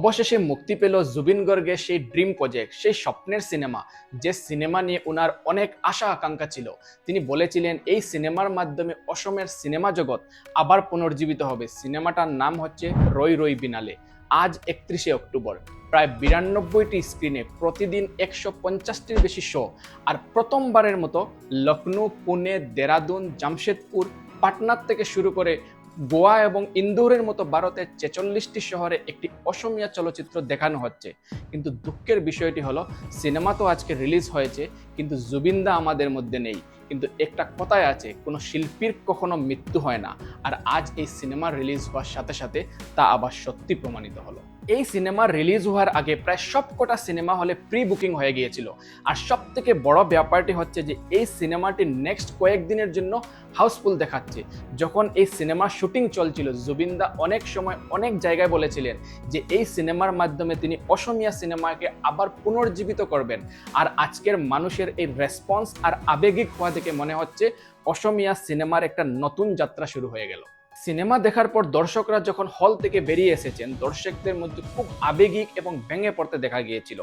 অবশেষে মুক্তি পেল জুবিন গর্গের সেই ড্রিম প্রজেক্ট, সেই স্বপ্নের সিনেমা, যে সিনেমা নিয়ে ওনার অনেক আশা আকাঙ্ক্ষা ছিল। তিনি বলেছিলেন, এই সিনেমার মাধ্যমে অসমের সিনেমা জগৎ আবার পুনর্জীবিত হবে। সিনেমাটার নাম হচ্ছে রই রই বিনালে। আজ একত্রিশে অক্টোবর, প্রায় বিরানব্বইটি স্ক্রিনে প্রতিদিন একশো পঞ্চাশটির বেশি শো। আর প্রথমবারের মতো লখনৌ পুনে, দেরাদুন, জামশেদপুর, পাটনার থেকে শুরু করে গোয়া এবং ইন্দোরের মতো ভারতের ছেচল্লিশটি শহরে একটি অসমীয়া চলচ্চিত্র দেখানো হচ্ছে। কিন্তু দুঃখের বিষয়টি হলো, সিনেমা তো আজকে রিলিজ হয়েছে, কিন্তু জুবিনদা আমাদের মধ্যে নেই। কিন্তু একটা কথায় আছে, কোনো শিল্পীর কখনো মৃত্যু হয় না। আর আজ এই সিনেমা রিলিজ হওয়ার সাথে সাথে তা আবার সত্যি প্রমাণিত হলো। এই সিনেমা রিলিজ হওয়ার আগে প্রায় সবকটা সিনেমা হলে প্রি বুকিং হয়ে গিয়েছিল। আর সব থেকে বড় ব্যাপারটি হচ্ছে যে, এই সিনেমাটি নেক্সট কয়েকদিনের জন্য হাউসফুল দেখাচ্ছে। যখন এই সিনেমার শুটিং চলছিল, জুবিনদা অনেক সময় অনেক জায়গায় বলেছিলেন যে, এই সিনেমার মাধ্যমে তিনি অসমিয়া সিনেমাকে আবার পুনর্জীবিত করবেন। আর আজকের মানুষের এই রেসপন্স আর আবেগিক হওয়া থেকে মনে হচ্ছে, অসমিয়া সিনেমার একটা নতুন যাত্রা শুরু হয়ে গেল। সিনেমা দেখার পর দর্শকরা যখন হল থেকে বেরিয়ে এসেছেন, দর্শকদের মধ্যে খুব আবেগিক এবং ভেঙে পড়তে দেখা গিয়েছিল।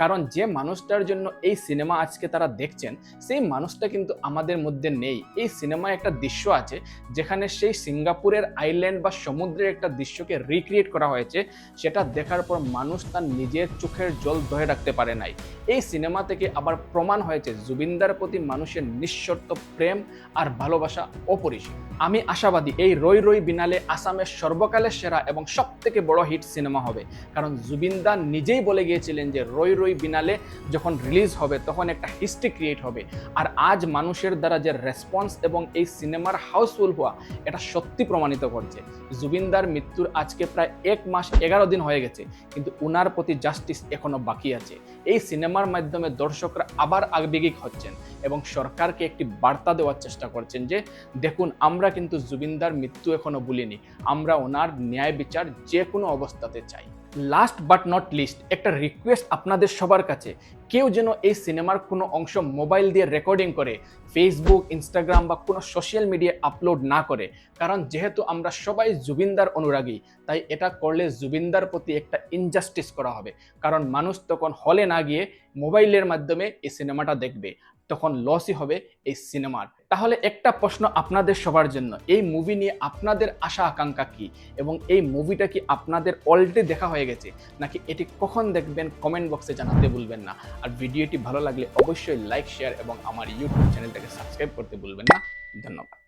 কারণ যে মানুষটার জন্য এই সিনেমা আজকে তারা দেখছেন, সেই মানুষটা কিন্তু আমাদের মধ্যে নেই। এই সিনেমায় একটা দৃশ্য আছে, যেখানে সেই সিঙ্গাপুরের আইল্যান্ড বা সমুদ্রের একটা দৃশ্যকে রিক্রিয়েট করা হয়েছে। সেটা দেখার পর মানুষ তার নিজের চোখের জল ধরে রাখতে পারে নাই। এই সিনেমা থেকে আবার প্রমাণ হয়েছে, জুবিনদার প্রতি মানুষের নিঃশর্ত প্রেম আর ভালোবাসা অপরিসীম। আমি আশাবাদী এই রই রই বিনালে আসামের সর্বকালের সেরা এবং সব থেকে বড় হিট সিনেমা হবে। কারণ জুবিনদা নিজেই বলে গিয়েছিলেন যে রই রই বিনালে যখন রিলিজ হবে তখন একটা হিস্ট্রি ক্রিয়েট হবে। আর আজ মানুষের দ্বারা যে রেসপন্স এবং এই সিনেমার হাউসফুল হওয়া, এটা সত্যি প্রমাণিত করছে। জুবিনদার মৃত্যুর আজকে প্রায় এক মাস এগারো দিন হয়ে গেছে, কিন্তু উনার প্রতি জাস্টিস এখনও বাকি আছে। এই সিনেমার মাধ্যমে দর্শকরা আবার আগবেগিক হচ্ছেন এবং সরকারকে একটি বার্তা দেওয়ার চেষ্টা করছেন যে, দেখুন, আমরা কিন্তু জুবিনদার মৃত্যু এখনও ভুলিনি। আমরা ওনার ন্যায় বিচার যে কোনো অবস্থাতে চাই। লাস্ট বাট নট লিস্ট একটা রিকোয়েস্ট আপনাদের সবার কাছে। কেউ যেন এই সিনেমার কোনো অংশ মোবাইল দিয়ে রেকর্ডিং করে ফেসবুক ইনস্টাগ্রাম বা কোনো সোশ্যাল মিডিয়ায় আপলোড না করে। কারণ যেহেতু আমরা সবাই জুবিনদার অনুরাগী, তাই এটা করলে জুবিনদার প্রতি একটা ইনজাস্টিস করা হবে। কারণ মানুষ তখন হলে না গিয়ে মোবাইলের মাধ্যমে এই সিনেমাটা দেখবে, তখন লসই হবে এই সিনেমার। তাহলে একটা প্রশ্ন আপনাদের সবার জন্য, এই মুভি নিয়ে আপনাদের আশা আকাঙ্ক্ষা কি? এবং এই মুভিটা কি আপনাদের অলরেডি দেখা হয়ে গেছে? নাকি এটি কখন দেখবেন কমেন্ট বক্সে জানাতে ভুলবেন না। আর ভিডিওটি ভালো লাগলে অবশ্যই লাইক শেয়ার এবং আমার ইউটিউব চ্যানেলটাকে সাবস্ক্রাইব করতে ভুলবেন না। ধন্যবাদ।